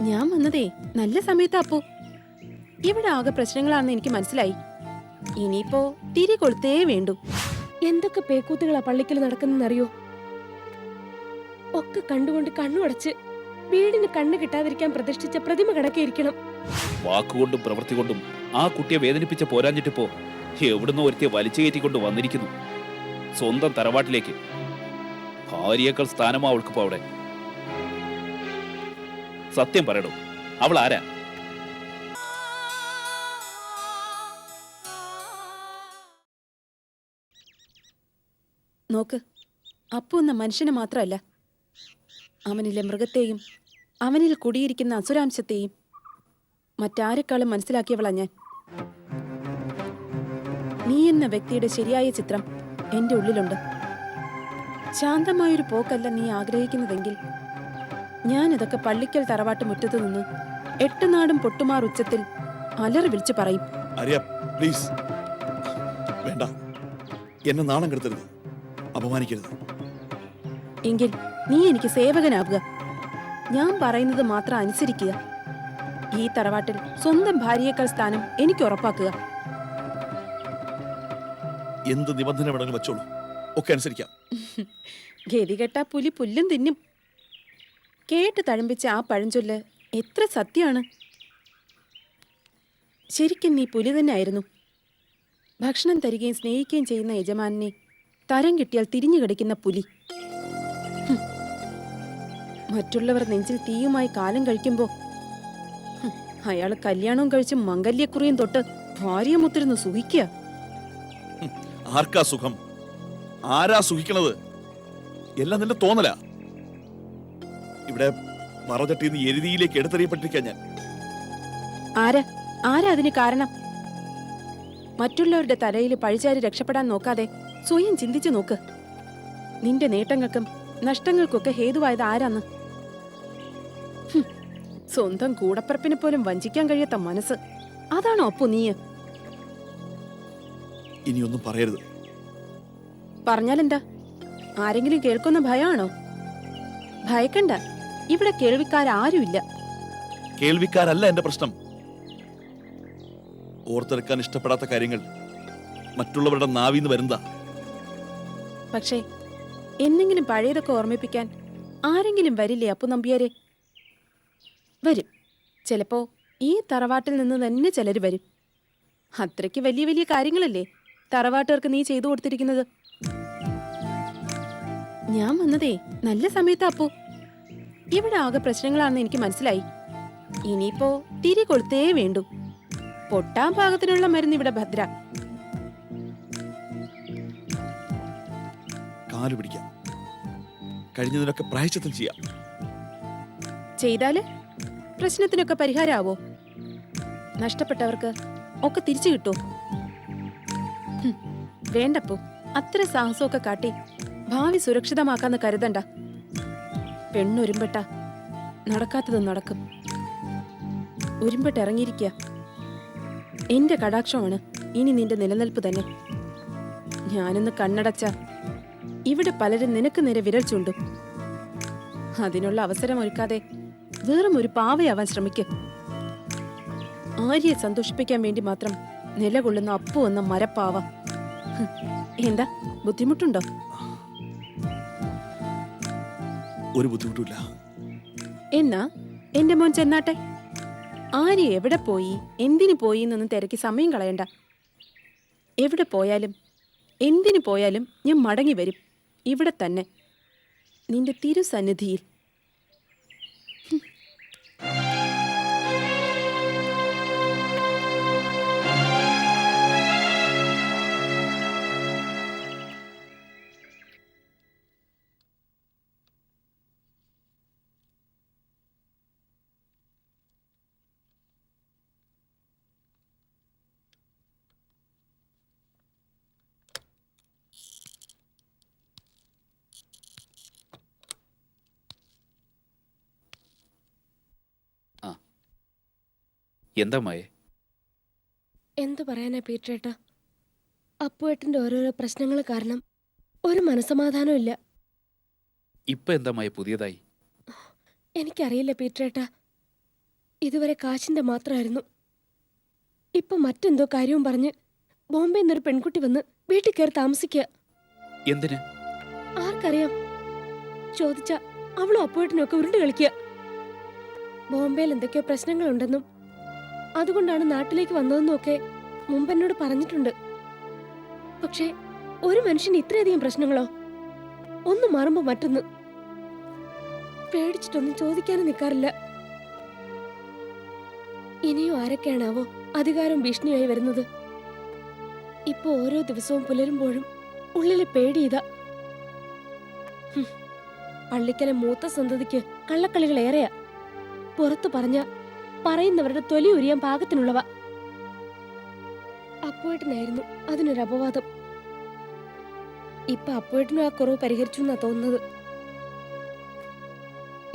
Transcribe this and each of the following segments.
ഞാൻ വന്നതേ നല്ല സമയത്താ അപ്പു. ഇവിടെ ആകെ പ്രശ്നങ്ങളാണെന്ന് എനിക്ക് മനസ്സിലായി. ഇനിയിപ്പോ തിരി കൊളുത്തേ വേണ്ടു. എന്തൊക്കെ പേക്കൂത്തുകളാ പള്ളിക്കൽ നടക്കുന്നറിയോ ഒക്കെ കണ്ടുകൊണ്ട് കണ്ണുടച്ച് വീടിന് കണ്ണു കിട്ടാതിരിക്കാൻ പ്രതിഷ്ഠിച്ച പ്രതിമ കണക്കേയിരിക്കണം വാക്കുകൊണ്ടും പ്രവൃത്തി കൊണ്ടും ആ കുട്ടിയെ വേദനിപ്പിച്ച പോരാഞ്ഞിട്ടിപ്പോ എവിടുന്നോ ഒരുത്തിയെ വലിച്ചു കയറ്റിക്കൊണ്ട് വന്നിരിക്കുന്നു. സ്വന്തം തറവാട്ടിലേക്ക്. ഭാര്യയേക്കാൾ സ്ഥാനമാ അവൾക്കിപ്പോ അവിടെ. സത്യം പറയണോ അവൾ ആരാ നോക്ക് അപ്പു എന്ന മനുഷ്യനെ മാത്രമല്ല. അവനിലെ മൃഗത്തെയും അവനിൽ കുടിയിരിക്കുന്ന അസുരാംശത്തെയും മറ്റാരെക്കാളും മനസ്സിലാക്കിയവളാ ഞാൻ. നീ എന്ന വ്യക്തിയുടെ ശരിയായ ചിത്രം എന്റെ ഉള്ളിലുണ്ട്. ശാന്തമായൊരു പോക്കല്ല നീ ആഗ്രഹിക്കുന്നതെങ്കിൽ ഞാനിതൊക്കെ പള്ളിക്കൽ തറവാട്ട് മുറ്റത്ത് നിന്ന് എട്ടുനാടും പൊട്ടുമാർ ഉച്ചത്തിൽ അലറി വിളിച്ചു പറയും. അറിയാം പ്ലീസ് വേണ്ട. എന്നെ നാണം കെടുത്തരുത്. അപമാനിക്കരുത്. എങ്കിൽ നീ എനിക്ക് സേവകനാകുക ഞാൻ പറയുന്നത് മാത്രം അനുസരിക്കുക. ഈ തറവാട്ടിൽ സ്വന്തം ഭാര്യയേക്കാൾ സ്ഥാനം എനിക്ക് ഉറപ്പാക്കുക. എന്ത് നിബന്ധന വേണമെങ്കിലും വെച്ചോളൂ. ഒക്കെ അനുസരിക്കാം. ഗതികെട്ട പുലി പുല്ലും തിന്നും. കേട്ട് തഴമ്പിച്ച ആ പഴഞ്ചൊല്ല് എത്ര സത്യമാണ്. ശരിക്കും നീ പുലി തന്നെ ആയിരുന്നു ഭക്ഷണം തരികയും സ്നേഹിക്കുകയും ചെയ്യുന്ന യജമാനെ തരം കിട്ടിയാൽ തിരിഞ്ഞു കിടക്കുന്ന പുലി. മറ്റുള്ളവർ നെഞ്ചിൽ തീയുമായി കാലം കഴിക്കുമ്പോൾ അയാൾ കല്യാണവും കഴിച്ച് മംഗല്യക്കുറിയും തൊട്ട് ഭാര്യ മുത്തിരുന്ന് സുഖിക്കുക. ആർക്കാ സുഖം? ആരാ സുഖിക്കണത്? എല്ലാം നിന്റെ തോന്നലാ. ഇവിടെ മറചട്ടിന്ന് എരുതിയിലേക്ക് എടുത്തെറിയപ്പെട്ടിരിക്കാൻ ഞാൻ. ആരാ? ആരാ അതിന് കാരണം? മറ്റുള്ളവരുടെ തലയിൽ പഴിചാരി രക്ഷപ്പെടാൻ നോക്കാതെ സ്വയം ചിന്തിച്ചു നോക്ക്. നിന്റെ നേട്ടങ്ങൾക്കും നഷ്ടങ്ങൾക്കൊക്കെ ഹേതുവായത് ആരാന്ന്? സ്വന്തം കൂടപ്പറപ്പിനെ പോലും വഞ്ചിക്കാൻ കഴിയാത്ത മനസ്സ്. അതാണോ അപ്പു നീ ഇനിയൊന്നും പറയരുത്. പറഞ്ഞാലെന്താ? ആരെങ്കിലും കേൾക്കുന്ന ഭയമാണോ ഭയക്കണ്ട. ഇവിടെ കേൾവിക്കാരാരുമില്ല. കേൾവിക്കാരല്ല എന്റെ പ്രശ്നം. ഓർത്തെടുക്കാൻ ഇഷ്ടപ്പെടാത്ത കാര്യങ്ങൾ മറ്റുള്ളവരുടെ നാവിന്ന് വരുന്നതാ. പക്ഷേ എന്നെങ്കിലും പഴയതൊക്കെ ഓർമ്മിപ്പിക്കാൻ ആരെങ്കിലും വരില്ലേ അപ്പു നമ്പിയാരെ? വരും. ചിലപ്പോ ഈ തറവാട്ടിൽ നിന്ന് തന്നെ ചിലർ വരും. അത്രയ്ക്ക് വലിയ വലിയ കാര്യങ്ങളല്ലേ തറവാട്ടുകാർക്ക് നീ ചെയ്തു കൊടുത്തിരിക്കുന്നത്? ഞാൻ വന്നതേ നല്ല സമയത്താ അപ്പു. ഇവിടെ ആകെ പ്രശ്നങ്ങളാണെന്ന് എനിക്ക് മനസ്സിലായി. ഇനിയിപ്പോ തിരി കൊളുത്തേ വേണ്ടു. പൊട്ടാൻ പാകത്തിനുള്ള മരുന്ന് ഇവിടെ ഭദ്ര. കാൽ പിടിക്കാം. കഴിഞ്ഞതിനൊക്കെ പ്രായശ്ചിത്തം ചെയ്യാം. ചെയ്താൽ പ്രശ്നത്തിനൊക്കെ പരിഹാരമാവോ നഷ്ടപ്പെട്ടവർക്ക് ഒക്കെ തിരിച്ചു കിട്ടോ? വേണ്ടപ്പോ അത്ര സാഹസമൊക്കെ കാട്ടി ഭാവി സുരക്ഷിതമാക്കാന്ന് കരുതണ്ട. പെണ്ണൊരുമ്പെട്ട. നടക്കാത്തത് നടക്കും. ഒരുമ്പെട്ട് ഇറങ്ങിയിരിക്കുക എന്റെ കടാക്ഷമാണ് ഇനി നിന്റെ നിലനിൽപ്പ് തന്നെ. ഞാനൊന്ന് കണ്ണടച്ച. ഇവിടെ പലരും നിനക്ക് നേരെ വിരൽ ചൂണ്ടും. അതിനുള്ള അവസരം ഒരുക്കാതെ വെറും ഒരു പാവയാവാൻ ശ്രമിക്കും. ആര്യയെ സന്തോഷിപ്പിക്കാൻ വേണ്ടി മാത്രം നിലകൊള്ളുന്ന അപ്പു എന്ന മരപ്പാവ. എന്താ? ബുദ്ധിമുട്ടുണ്ടോ? ഒരു ബുദ്ധിമുട്ടില്ല എന്നാ എന്റെ മോൻ ചെന്നാട്ടെ. ആര് എവിടെ പോയി എന്തിനു പോയി എന്നൊന്നും തിരക്കി സമയം കളയണ്ട. എവിടെ പോയാലും എന്തിനു പോയാലും ഞാൻ മടങ്ങി വരും. ഇവിടെ തന്നെ. നിന്റെ തിരുസന്നിധിയിൽ. എന്താ മായേ എന്തു പറയാനാ പീറ്റേട്ടാ അപ്പുവേട്ടന്റെ ഓരോരോ പ്രശ്നങ്ങൾ കാരണം ഒരു മനസമാധാനവും ഇല്ല. ഇപ്പൊ എന്താ മായ പുതിയതായി? എനിക്കറിയില്ല പീറ്റേട്ടാ ഇതുവരെ കാശിന്റെ മാത്രമായിരുന്നു. ഇപ്പൊ മറ്റെന്തോ കാര്യവും പറഞ്ഞ് ബോംബെ എന്നൊരു പെൺകുട്ടി വന്ന് വീട്ടിൽ കയറി താമസിക്കുക എന്തിന്? ആർക്കറിയാം. ചോദിച്ച അവളും അപ്പോയിട്ടിനും ഒക്കെ ഉരുണ്ട് കളിക്കുക ബോംബെയിൽ എന്തൊക്കെയോ പ്രശ്നങ്ങളുണ്ടെന്നും അതുകൊണ്ടാണ് നാട്ടിലേക്ക് വന്നതെന്നൊക്കെ മുമ്പ് എന്നോട് പറഞ്ഞിട്ടുണ്ട്. പക്ഷേ ഒരു മനുഷ്യന് ഇത്രയധികം പ്രശ്നങ്ങളോ? ഒന്ന് മാറുമ്പോ മറ്റൊന്ന്. പേടിച്ചിട്ടൊന്നും ചോദിക്കാനും നിൽക്കാറില്ല ഇനിയും ആരൊക്കെയാണാവോ അധികാരം ഭീഷണിയായി വരുന്നത്? ഇപ്പൊ ഓരോ ദിവസവും പുലരുമ്പോഴും ഉള്ളിലെ പേടി ഇതാ. പള്ളിക്കലെ മൂത്ത സന്തതിക്ക് കള്ളക്കളികൾ ഏറെയാ. പുറത്തു പറഞ്ഞ പറയുന്നവരുടെ തൊലി ഉരിയാൻ പാകത്തിനുള്ളവ. അപ്പോയിട്ടിനായിരുന്നു അതിനൊരു അപവാദം. ഇപ്പൊ അപ്പോയിട്ടിനും ആ കുറവ് പരിഹരിച്ചു എന്നാ തോന്നുന്നത്.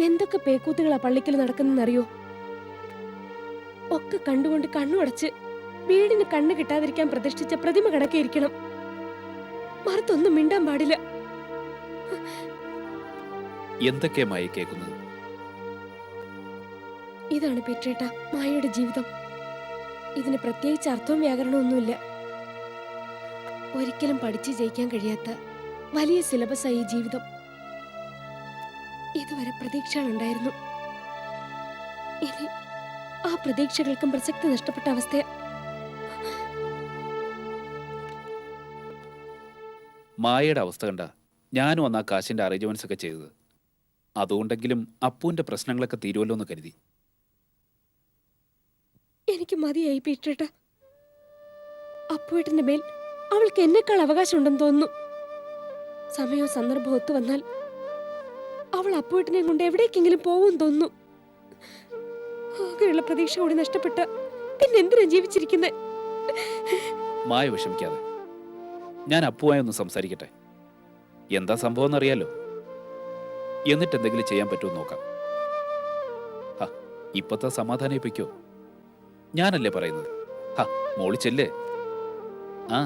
എന്തൊക്കെ പേക്കൂത്തുകളാ പള്ളിക്കൽ നടക്കുന്നറിയോ ഒക്കെ കണ്ടുകൊണ്ട് കണ്ണുടച്ച് വീടിന് കണ്ണ് കിട്ടാതിരിക്കാൻ പ്രതിഷ്ഠിച്ച പ്രതിമ കണക്കിയിരിക്കണം മറുത്തൊന്നും മിണ്ടാൻ പാടില്ല. എന്തൊക്കെയാ മായി കേൾക്കുന്നത്? ഇതാണ് പെറ്റേട്ട മായയുടെ ജീവിതം. ഇതിന് പ്രത്യേകിച്ച് അർത്ഥവും വ്യാകരണമൊന്നുമില്ല ഒരിക്കലും പഠിച്ചു ജയിക്കാൻ കഴിയാത്ത വലിയ സിലബസായി ഈ ജീവിതം. ഇതുവരെ പ്രതീക്ഷകളുണ്ടായിരുന്നു ഇനി ആ പ്രതീക്ഷകൾക്കും പ്രസക്തി നഷ്ടപ്പെട്ട അവസ്ഥ മായയുടെ അവസ്ഥ കണ്ട ഞാനും അന്ന് ആ കാശിന്റെ അറേഞ്ച്മെന്റ്സ് ഒക്കെ ചെയ്തത്. അതുകൊണ്ടെങ്കിലും അപ്പുവിന്റെ പ്രശ്നങ്ങളൊക്കെ തീരുമല്ലോ എന്ന് കരുതി. എനിക്ക് മതിയായി പീറ്റേട്ട. അപ്പുവേട്ടന്റെ മേൽ അവൾക്ക് എന്നെക്കാൾ അവകാശമുണ്ടെന്ന് തോന്നുന്നു. സമയവും സന്ദർഭവും ഒത്തു വന്നാൽ അവൾ അപ്പുവേട്ടനെ കൊണ്ട് എവിടേക്കെങ്കിലും പോകും തോന്നുന്നു. ആകെയുള്ള പ്രതീക്ഷ കൂടി നഷ്ടപ്പെട്ട പിന്നെ എന്തിനാ ജീവിച്ചിരിക്കുന്നത് മായ വിഷമിക്കാതെ. ഞാൻ അപ്പുവായി ഒന്ന് സംസാരിക്കട്ടെ? എന്താ സംഭവം എന്നറിയാലോ എന്നിട്ട് എന്തെങ്കിലും ചെയ്യാൻ പറ്റുമോ നോക്കാം. ഇപ്പത്തെ സമാധാനം ഇപ്പിക്കോ ഞാനല്ലേ പറയുന്നത്? ഹാ മോളി ചെല്ലേ. ആ.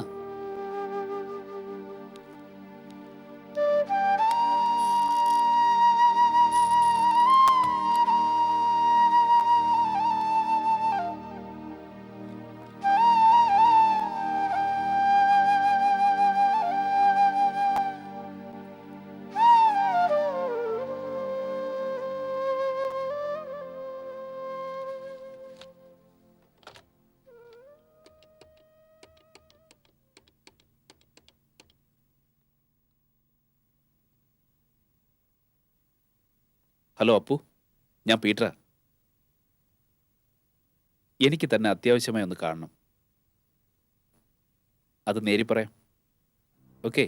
ഹലോ അപ്പു ഞാൻ പീറ്ററാ. എനിക്ക് തന്നെ അത്യാവശ്യമായി ഒന്ന് കാണണം. അത് നേരി പറയാം ഓക്കെ.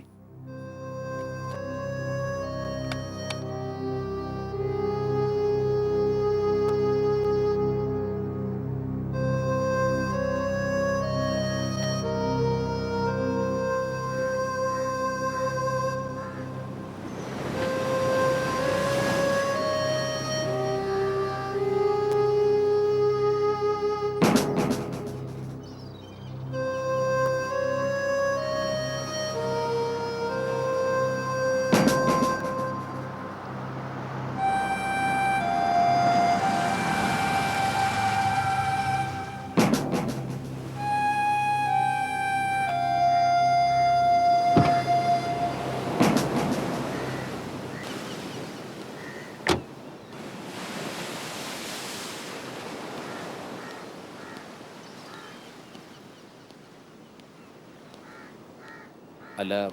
അല്ല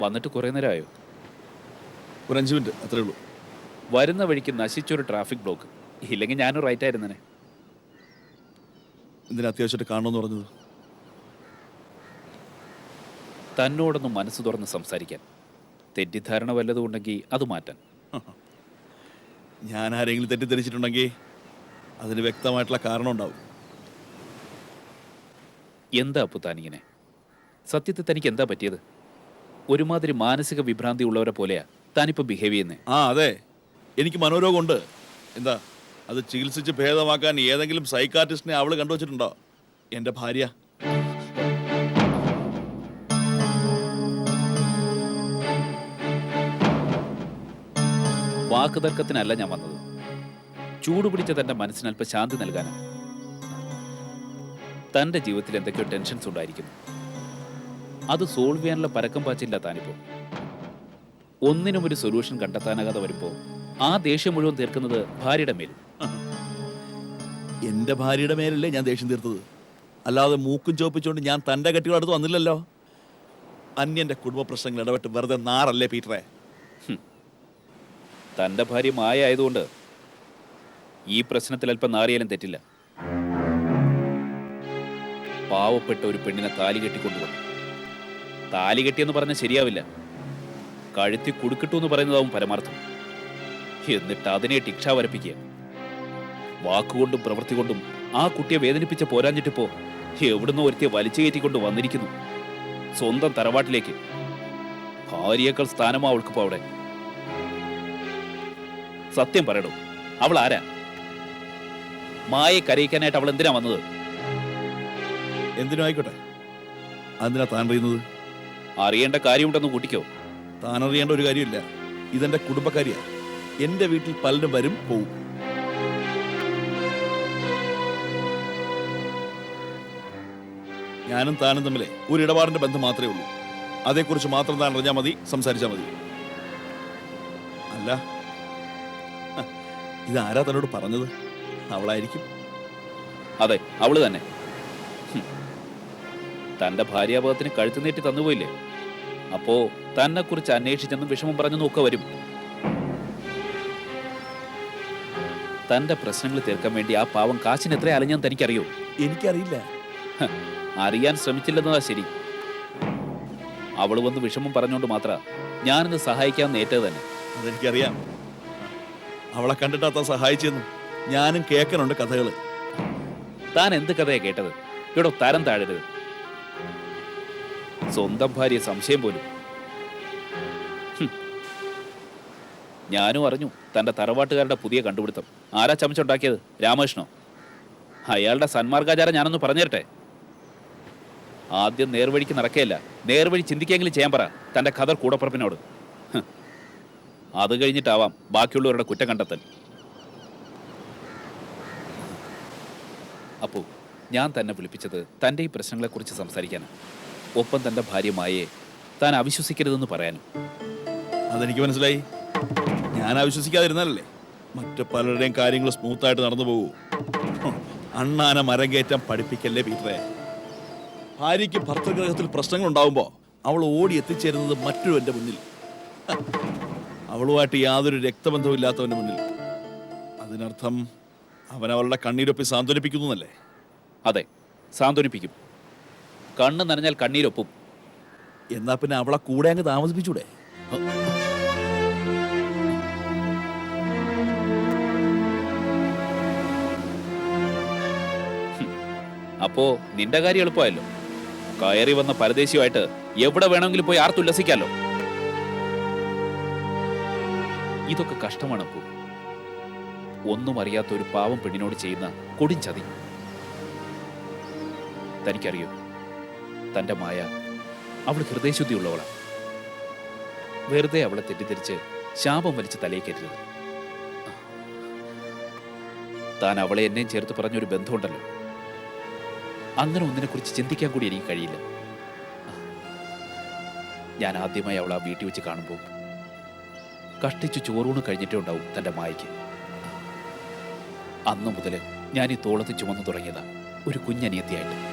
വന്നിട്ട് കുറേ നേരമായോ? ഒരു അഞ്ച് മിനിറ്റ് അത്രേ ഉള്ളൂ. വരുന്ന വഴിക്ക് നശിച്ചൊരു ട്രാഫിക് ബ്ലോക്ക്. ഇല്ലെങ്കിൽ ഞാനും റൈറ്റ് ആയിരുന്നേ എന്തിനാ അത്യാവശ്യമായിട്ട് കാണണമെന്ന് പറഞ്ഞത്? തന്നോടൊന്ന് മനസ്സ് തുറന്ന് സംസാരിക്കാൻ. തെറ്റിദ്ധാരണ വല്ലതും ഉണ്ടെങ്കിൽ അത് മാറ്റാൻ. ഞാൻ ആരെങ്കിലും തെറ്റിദ്ധരിച്ചിട്ടുണ്ടെങ്കിൽ അതിന് വ്യക്തമായിട്ടുള്ള കാരണം ഉണ്ടാവും. എന്താ അപ്പു താനിങ്ങനെ സത്യത്തിൽ തനിക്ക് എന്താ പറ്റിയത്? ഒരുമാതിരി മാനസിക വിഭ്രാന്തി ഉള്ളവരെ പോലെയാ താനിപ്പോൾ ബിഹേവ് ചെയ്യുന്നേ. ആ അതെ. എനിക്ക് മനോരോഗമുണ്ട്. എന്താ അത് ചികിത്സിച്ച് ഭേദമാക്കാൻ ഏതെങ്കിലും സൈക്കാട്രിസ്റ്റിനെ അവൾ കണ്ടുവച്ചിട്ടുണ്ടോ? എന്റെ ഭാര്യ. വാക്കുതർക്കത്തിനല്ല ഞാൻ വന്നത്. ചൂടുപിടിച്ച തന്റെ മനസ്സിന് അല്പം ശാന്തി നൽകാനാണ് തന്റെ ജീവിതത്തിൽ എന്തൊക്കെയോ ടെൻഷൻസ് ഉണ്ടായിരിക്കുന്നു. അത് സോൾവ് ചെയ്യാനുള്ള പരക്കം പാച്ചില്ല താനിപ്പോ. ഒന്നിനും ഒരു സൊല്യൂഷൻ കണ്ടെത്താനാകാതെ വരുമ്പോ ആ ദേഷ്യം മുഴുവൻ തീർക്കുന്നത് ഭാര്യയുടെ മേൽ എന്റെ ഭാര്യയുടെ മേലല്ലേ ഞാൻ ദേഷ്യം തീർത്തത്? അല്ലാതെ മൂക്കും ചോപ്പിച്ചുകൊണ്ട് ഞാൻ തന്റെ കെട്ടികളടുത്ത് വന്നില്ലല്ലോ. അന്യന്റെ കുടുംബ പ്രശ്നങ്ങൾ ഇടപെട്ട് വെറുതെ നാറല്ലേ പീറ്ററെ? തന്റെ ഭാര്യ മായ ആയതുകൊണ്ട് ഈ പ്രശ്നത്തിൽ അല്പം നാറിയാലും തെറ്റില്ല. പാവപ്പെട്ട ഒരു പെണ്ണിനെ താലി കെട്ടിക്കൊണ്ടുവന്നു. താലി കെട്ടിയെന്ന് പറഞ്ഞ ശരിയാവില്ല. കഴുത്തി കുടുക്കിട്ടു എന്ന് പറയുന്നതാവും പരമാർത്ഥം. എന്നിട്ട് അതിനെ ടിക്ഷ വരപ്പിക്കുക. വാക്കുകൊണ്ടും പ്രവൃത്തി കൊണ്ടും ആ കുട്ടിയെ വേദനിപ്പിച്ച പോരാഞ്ഞിട്ടിപ്പോ എവിടുന്നോ ഒരുത്തിയെ വലിച്ചു കയറ്റിക്കൊണ്ട് വന്നിരിക്കുന്നു. സ്വന്തം തറവാട്ടിലേക്ക്. ഭാര്യയേക്കാൾ സ്ഥാനമാ അവൾക്കിപ്പോ അവിടെ. സത്യം പറയണോ അവൾ ആരാ? മായെ കരയിക്കാനായിട്ട് അവൾ എന്തിനാ വന്നത്? എന്തിനായിക്കോട്ടെ? അതിനാ താൻ അറിയുന്നത് അറിയേണ്ട കാര്യമുണ്ടെന്ന് കൂട്ടിക്കോ. താൻ അറിയേണ്ട ഒരു കാര്യമില്ല. ഇതെന്റെ കുടുംബക്കാരിയാ. എന്റെ വീട്ടിൽ പലരും വരും പോവും. ഞാനും താനും തമ്മിലെ ഒരു ഇടപാടിന്റെ ബന്ധം മാത്രമേ ഉള്ളൂ. അതേക്കുറിച്ച് മാത്രം താൻ അറിഞ്ഞാൽ മതി സംസാരിച്ചാൽ മതി. അല്ല ഇത് ആരാ തന്നോട് പറഞ്ഞത്? അവളായിരിക്കും. അതെ അവൾ തന്നെ. തന്റെ ഭാര്യാഭാഗത്തിന് കഴുത്തു നീട്ടി തന്നുപോയില്ലേ? അപ്പോ തന്നെ കുറിച്ച് അന്വേഷിച്ചെന്നും വിഷമം പറഞ്ഞു ഒക്കെ വരും. തന്റെ പ്രശ്നങ്ങൾ തീർക്കാൻ വേണ്ടി ആ പാവം കാശിന് എത്ര അലഞ്ഞാൻ തനിക്കറിയോ? എനിക്കറിയില്ല. അറിയാൻ ശ്രമിച്ചില്ലെന്നതാ ശരി. അവൾ വന്ന് വിഷമം പറഞ്ഞോണ്ട് മാത്ര ഞാനിന്ന് സഹായിക്കാൻ ഏറ്റത് തന്നെ. അതെനിക്കറിയാം. അവളെ കണ്ടിട്ടാ അത്ത സഹായിച്ചെന്നു ഞാനും കേൾക്കാനുണ്ട് കഥകൾ. താൻ എന്ത് കഥയാ കേട്ടത്? ഇവിടെ തരം താഴരുത്. സ്വന്തം ഭാര്യ സംശയം പോലും. ഞാനും അറിഞ്ഞു തന്റെ തറവാട്ടുകാരുടെ പുതിയ കണ്ടുപിടുത്തം. ആരാ ചമച്ചുണ്ടാക്കിയത്? രാമകൃഷ്ണോ അയാളുടെ സന്മാർഗാചാരം ഞാനൊന്ന് പറഞ്ഞു ആദ്യം നേർവഴിക്ക് നടക്കുകയല്ല നേർവഴി ചിന്തിക്കെങ്കിലും ചെയ്യാൻ പറ തന്റെ കഥർ കൂടപ്പുറപ്പിനോട്. അത് കഴിഞ്ഞിട്ടാവാം ബാക്കിയുള്ളവരുടെ കുറ്റം കണ്ടെത്തൽ. അപ്പോ ഞാൻ തന്നെ വിളിപ്പിച്ചത് തന്റെ ഈ പ്രശ്നങ്ങളെക്കുറിച്ച് സംസാരിക്കാനാണ് ഒപ്പം തന്റെ ഭാര്യ മായയെ താൻ അവിശ്വസിക്കരുതെന്ന് പറയാനും. അതെനിക്ക് മനസ്സിലായി. ഞാൻ അവിശ്വസിക്കാതിരുന്നാലല്ലേ? മറ്റു പലരുടെയും കാര്യങ്ങൾ സ്മൂത്ത് ആയിട്ട് നടന്നു പോകൂ. അണ്ണാന മരം കയറ്റാൻ പഠിപ്പിക്കല്ലേ പീറ്ററെ? ഭാര്യയ്ക്ക് ഭർത്തൃഗ്രഹത്തിൽ പ്രശ്നങ്ങൾ ഉണ്ടാവുമ്പോൾ അവൾ ഓടി എത്തിച്ചേരുന്നത് മറ്റൊരുവന്റെ മുന്നിൽ. അവളുമായിട്ട് യാതൊരു രക്തബന്ധവും ഇല്ലാത്തവന്റെ മുന്നിൽ. അതിനർത്ഥം അവൻ അവളുടെ കണ്ണീരൊപ്പി സാന്ത്വനിപ്പിക്കുന്നു എന്നല്ലേ അതെ സാന്ത്വനിപ്പിക്കും. കണ്ണ് നനഞ്ഞാൽ കണ്ണീരൊപ്പും. എന്നാ പിന്നെ അവളെ കൂടെ അങ്ങ് താമസിപ്പിച്ചൂടെ? അപ്പോ നിന്റെ കാര്യം എളുപ്പമായല്ലോ. കയറി വന്ന പരദേശിയുമായിട്ട് എവിടെ വേണമെങ്കിലും പോയി ആർത്തുല്ലസിക്കാലോ ഇതൊക്കെ കഷ്ടമാണ് അപ്പു. ഒന്നും അറിയാത്ത ഒരു പാവം പെണ്ണിനോട് ചെയ്യുന്ന കൊടുംചതി തനിക്കറിയോ? തന്റെ മായ അവൾ ഹൃദയശുദ്ധിയുള്ളവളാണ് വെറുതെ അവളെ തെറ്റിദ്ധരിച്ച് ശാപം വലിച്ച് തലയിൽ കയറ്റരുത്. താൻ അവളെ എന്നെയും ചേർത്ത് പറഞ്ഞൊരു ബന്ധമുണ്ടല്ലോ. അങ്ങനെ ഒന്നിനെക്കുറിച്ച് ചിന്തിക്കാൻ കൂടി എനിക്ക് കഴിയില്ല. ഞാൻ ആദ്യമായി അവളെ ആ വീട്ടിൽ വെച്ച് കാണുമ്പോൾ കഷ്ടിച്ച് ചോറൂണ് കഴിഞ്ഞിട്ടേ ഉണ്ടാവും തന്റെ മായയ്ക്ക്. അന്നു മുതൽ ഞാൻ ഈ തോളത്ത് ചുമന്നു തുടങ്ങിയതാണ് ഒരു കുഞ്ഞനിയത്തിയായിട്ട്.